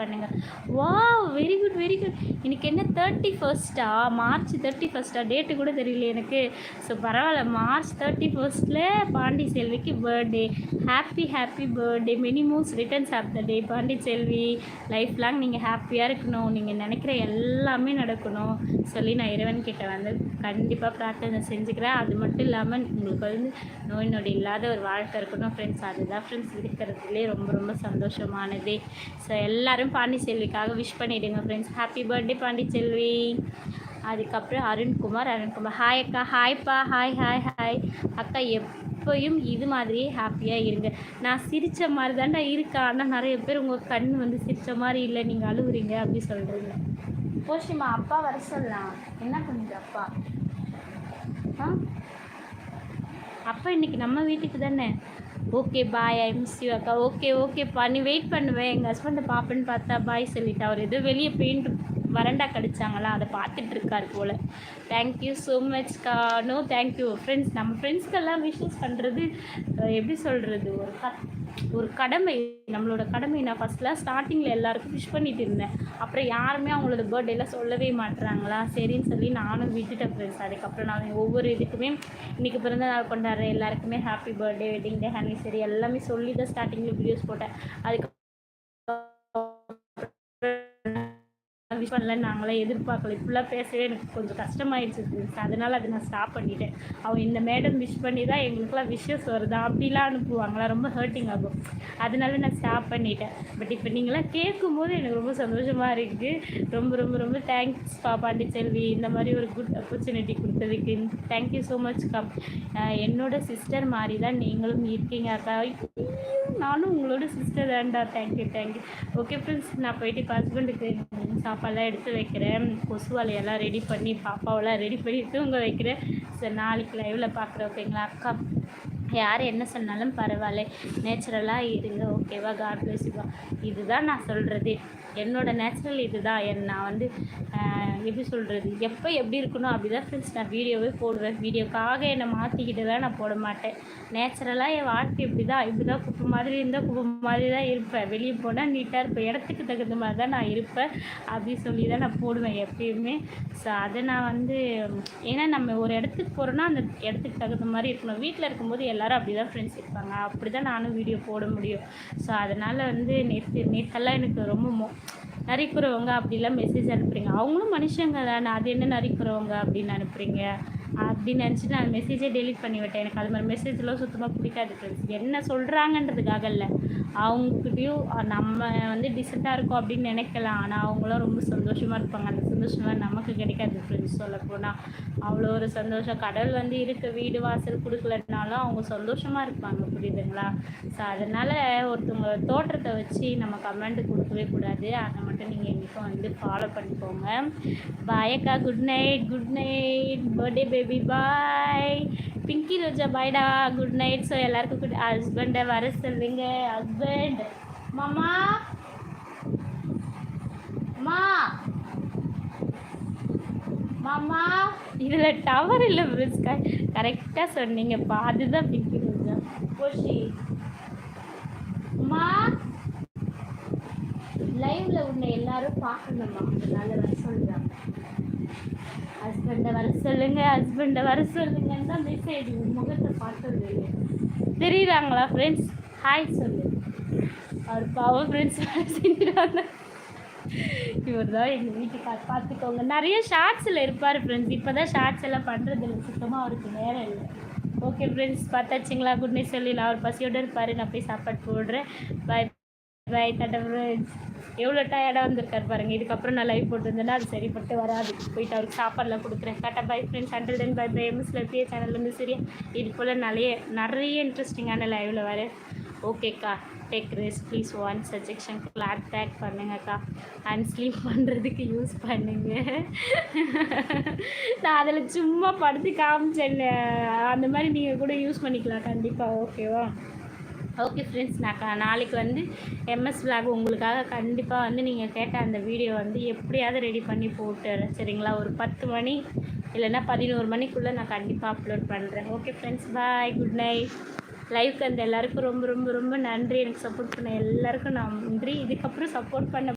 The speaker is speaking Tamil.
பண்ணுங்கள் வா வெரி குட் வெரி குட் இன்னைக்கு என்ன தேர்ட்டி ஃபர்ஸ்ட்டா மார்ச் தேர்ட்டி ஃபர்ஸ்ட்டா டேட்டு கூட தெரியல எனக்கு. ஸோ பரவாயில்ல. மார்ச் தேர்ட்டி ஃபர்ஸ்ட்டில் Pandi செல்விக்கு birthday happy happy birthday many most returns of the day Pandi Selvi life long நீங்கள் ஹாப்பியாக இருக்கணும். நீங்கள் நினைக்கிற எல்லாமே நடக்கணும். சொல்லி நான் இறைவன் கிட்டே வந்து கண்டிப்பாக பிரார்த்தனை செஞ்சுக்கிறேன். அது மட்டும் இல்லாமல் உங்களுக்கு வந்து நோய் நொடி இல்லாத ஒரு வாழ்க்கை இருக்கணும் ஃப்ரெண்ட்ஸ் அதுதான் ஃப்ரெண்ட்ஸ் இருக்கிறதுலே ரொம்ப ரொம்ப சந்தோஷமானது. ஸோ எல்லோரும் பாண்டிச்செல்விக்காக விஷ் பண்ணிவிடுங்க ஃப்ரெண்ட்ஸ் ஹாப்பி பர்த்டே பாண்டிச்செல்வி அதுக்கப்புறம் அருண்குமார் அருண்குமார். ஹாய் அக்கா. ஹாய்ப்பா ஹாய் ஹாய் ஹாய் அக்கா எப்பயும் இது மாதிரியே ஹாப்பியாக இருங்க. நான் சிரித்த மாதிரி தாண்டா இருக்கேன் ஆனால் நிறைய பேர் உங்கள் கண் வந்து சிரித்த மாதிரி இல்லை நீங்கள் அழுகுறீங்க அப்படி சொல்கிறீங்க போஷிமா அப்பா வர சொல்லலாம். என்ன பண்ணுது அப்பா? ஆ? அப்பா இன்னைக்கு நம்ம வீட்டுக்கு தானே? Okay bye I miss you அக்கா. ஓகே ஓகேப்பா நீ வெயிட் பண்ணுவேன் எங்கள் ஹஸ்பண்டை பாப்பேன்னு பார்த்தா பாய் சொல்லிட்டா அவர் எதுவும் வெளியே பெயிண்ட் வரண்டா கடிச்சாங்களா? அதை பார்த்துட்டு இருக்காரு போல். தேங்க்யூ ஸோ மச்க்கா நோ தேங்க்யூ ஃப்ரெண்ட்ஸ் நம்ம ஃப்ரெண்ட்ஸ்க்கெல்லாம் விஷஸ் பண்ணுறது எப்படி சொல்கிறது ஒரு கத் ஒரு கடமை. நம்மளோட கடமை நான் ஃபஸ்ட்லாம் ஸ்டார்டிங்கில் எல்லாருக்கும் விஷ் பண்ணிட்டு இருந்தேன். அப்புறம் யாருமே அவங்களோட பர்த்டேலாம் சொல்லவே மாட்டுறாங்களா சரின்னு சொல்லி நானும் விட்டுட்டேன் ஃப்ரெண்ட்ஸ் அதுக்கப்புறம் நான் ஒவ்வொரு இதுக்குமே இன்றைக்கி பிறந்த நாள் கொண்டாடுற எல்லாருக்குமே happy birthday wedding day anniversary எல்லாமே சொல்லி தான் ஸ்டார்டிங்கில் வீடியோஸ் போட்டேன். அதுக்கு விஷ் பண்ணல நாங்களாம் எதிர்பார்க்கல. இப்படிலாம் பேசவே எனக்கு கொஞ்சம் கஷ்டமாயிடுச்சு அதனால் அதனால அதை நான் ஸ்டாப் பண்ணிட்டேன். அவன் இந்த மேடம் விஷ் பண்ணி தான் எங்களுக்குலாம் விஷஸ் வருதா? அப்படிலாம் அனுப்புவாங்களா? ரொம்ப ஹர்ட்டிங் ஆகும். அதனால நான் ஸ்டாப் பண்ணிட்டேன். பட் இப்போ நீங்களாம் கேட்கும்போது எனக்கு ரொம்ப சந்தோஷமாக இருக்குது ரொம்ப ரொம்ப ரொம்ப தேங்க்ஸ் பா பாண்டிச்செல்வி இந்த மாதிரி ஒரு குட் ஆப்பர்ச்சுனிட்டி கொடுத்ததுக்கு. தேங்க்யூ ஸோ மச் கம். என்னோட சிஸ்டர் மாதிரி தான் நீங்களும் இருக்கீங்க அக்கா. ஐயோ, நானும் உங்களோட சிஸ்டர் தான்டா. தேங்க்யூ தேங்க்யூ ஓகே ஃப்ரெண்ட்ஸ் நான் போயிட்டு இப்போ ஹஸ்பண்டுக்கு சாப்பாடெல்லாம் எடுத்து வைக்கிறேன். கொசு வலையெல்லாம் ரெடி பண்ணி பாப்பாவெல்லாம் ரெடி பண்ணி தூங்க வைக்கிறேன். சரி நாளைக்கு லைவில் பார்க்குறேன் ஓகேங்களா அக்கா? யார் என்ன சொன்னாலும் பரவாயில்ல. நேச்சுரலாக இருங்க ஓகேவா காட் பிளஸ்வா இதுதான் நான் சொல்கிறது என்னோட நேச்சுரல் இதுதான். என் நான் வந்து எப்படி சொல்கிறது எப்போ எப்படி இருக்கணும் அப்படி தான் ஃப்ரெண்ட்ஸ் நான் வீடியோவே போடுவேன். வீடியோக்காக என்னை மாற்றிக்கிட்டுலாம் நான் போட மாட்டேன். நேச்சுரலாக என் வாழ்க்கை இப்படி தான் இப்படி தான் குப்பை மாதிரி இருந்தால் குப்பை மாதிரி தான் இருப்பேன். வெளியே போனால் நீட்டாக இருப்பேன். இடத்துக்கு தகுந்த மாதிரி தான் நான் இருப்பேன். அப்படி சொல்லி தான் நான் போடுவேன் எப்பயுமே. ஸோ அதை நான் வந்து ஏன்னா நம்ம ஒரு இடத்துக்கு போகிறோன்னா அந்த இடத்துக்கு தகுந்த மாதிரி இருக்கணும். வீட்டில் இருக்கும்போது எல்லாரும் அப்படி தான் ஃப்ரெண்ட்ஸ் இருப்பாங்க. அப்படி தான் நானும் வீடியோ போட முடியும். ஸோ அதனால் வந்து நேற்று நேற்றெல்லாம் எனக்கு ரொம்ப மோ நரிக்குறவங்க அப்படிலாம் மெசேஜ் அனுப்புகிறீங்க அவங்களும் மனுஷங்க தானே. அது என்ன நரிக்குறவங்க அப்படின்னு அனுப்புகிறீங்க அப்படின்னு நினச்சிட்டு நான் மெசேஜே டெலீட் பண்ணி விட்டேன். எனக்கு அது மாதிரி மெசேஜ்லாம் சுத்தமாக பிடிக்காது ஃப்ரெண்ட்ஸ் என்ன சொல்கிறாங்கன்றதுக்காக இல்லை. அவங்கக்கிட்டேயும் நம்ம வந்து டிசண்டாக இருக்கோம் அப்படின்னு நினைக்கலாம். ஆனால் அவங்களாம் ரொம்ப சந்தோஷமாக இருப்பாங்க. அந்த சந்தோஷம்லாம் நமக்கு கிடைக்காது ஃப்ரெண்ட்ஸ் சொல்லப்போனால் அவ்வளோ ஒரு சந்தோஷம். கடல் வந்து இருக்க. வீடு வாசல் கொடுக்கலனாலும் அவங்க சந்தோஷமாக இருப்பாங்க. புரியுதுங்களா? ஸோ அதனால் ஒருத்தவங்க தோற்றத்தை வச்சு நம்ம கமெண்ட் கொடுக்கவே கூடாது. அதை மட்டும் நீங்கள் என்றைக்கும் வந்து ஃபாலோ பண்ணிக்கோங்க. பாயக்கா good night good night birthday baby bye Pinky Roja பாய்டா குட் நைட் ஸோ எல்லாருக்கும் குட் ஹஸ்பண்டை வர சொல்லுங்க. ஹஸ்பண்ட் மாமா. மா. மாமா. இதில் டவர் இல்லை ஃப்ரெண்ட்ஸ் கரெக்டாக சொன்னீங்கப்பா. அதுதான் பிங்கி ரோஜா போஷி அம்மா லைவ்ல உன்னை எல்லாரும் பார்க்கணுமா அதனால வர சொல்றாங்க ஹஸ்பண்டை வர சொல்லுங்க ஹஸ்பண்டை வர சொல்லுங்கன்னு தான் மெசேஜ் முகத்தை பார்த்தது தெரியுறாங்களா ஃப்ரெண்ட்ஸ் ஹாய் சொல்லு. அவர் பாவம் ஃப்ரெண்ட்ஸ் செஞ்சுருவாங்க. இவர் தான் எங்கள் வீட்டுக்கார் பார்த்துக்கோங்க. நிறைய ஷார்ட்ஸில் இருப்பார் ஃப்ரெண்ட்ஸ் இப்போ தான் ஷார்ட்ஸ் எல்லாம் பண்ணுறது சுத்தமாக அவருக்கு நேரம் இல்லை. ஓகே ஃப்ரெண்ட்ஸ் பார்த்தாச்சுங்களா? குட் நைட் சொல்லிடலாம். அவர் பசியோடு இருப்பார். நான் போய் சாப்பாடு போடுறேன். பாய் பாய் தட்ட ஃப்ரெண்ட்ஸ் எவ்வளோ டயர்டாக வந்திருக்காரு பாருங்க. இதுக்கப்புறம் நான் லைவ் போட்டுருந்தேன்னா அது சரிப்பட்டு வராது. போயிட்டு அவருக்கு சாப்பாடுலாம் கொடுக்குறேன். Tata bye friends hundred then bye bye எம்எஸ்ல BA வந்து சரியா இது போல் நிறைய நிறைய இன்ட்ரெஸ்டிங்கான லைவில் வர. ஓகேக்கா take rest please one suggestion cloth pack பண்ணுங்கக்கா and sleep பண்ணுறதுக்கு யூஸ் பண்ணுங்க. நான் அதில் சும்மா படுத்து காமிச்சேன். அந்த மாதிரி நீங்கள் கூட யூஸ் பண்ணிக்கலாம். கண்டிப்பாக ஓகேவா ஓகே ஃப்ரெண்ட்ஸ் நான் நாளைக்கு வந்து எம்எஸ் விலாக் உங்களுக்காக கண்டிப்பாக வந்து நீங்கள் கேட்ட அந்த வீடியோ வந்து எப்படியாவது ரெடி பண்ணி போட்டுறேன் சரிங்களா? ஒரு பத்து மணி இல்லைன்னா பதினோரு மணிக்குள்ளே நான் கண்டிப்பாக அப்லோட் பண்ணுறேன் okay friends bye good night லைஃப்க்கு அந்த எல்லாருக்கும் ரொம்ப ரொம்ப ரொம்ப நன்றி. எனக்கு சப்போர்ட் பண்ண எல்லாருக்கும் நன்றி. இதுக்கப்புறம் சப்போர்ட் பண்ண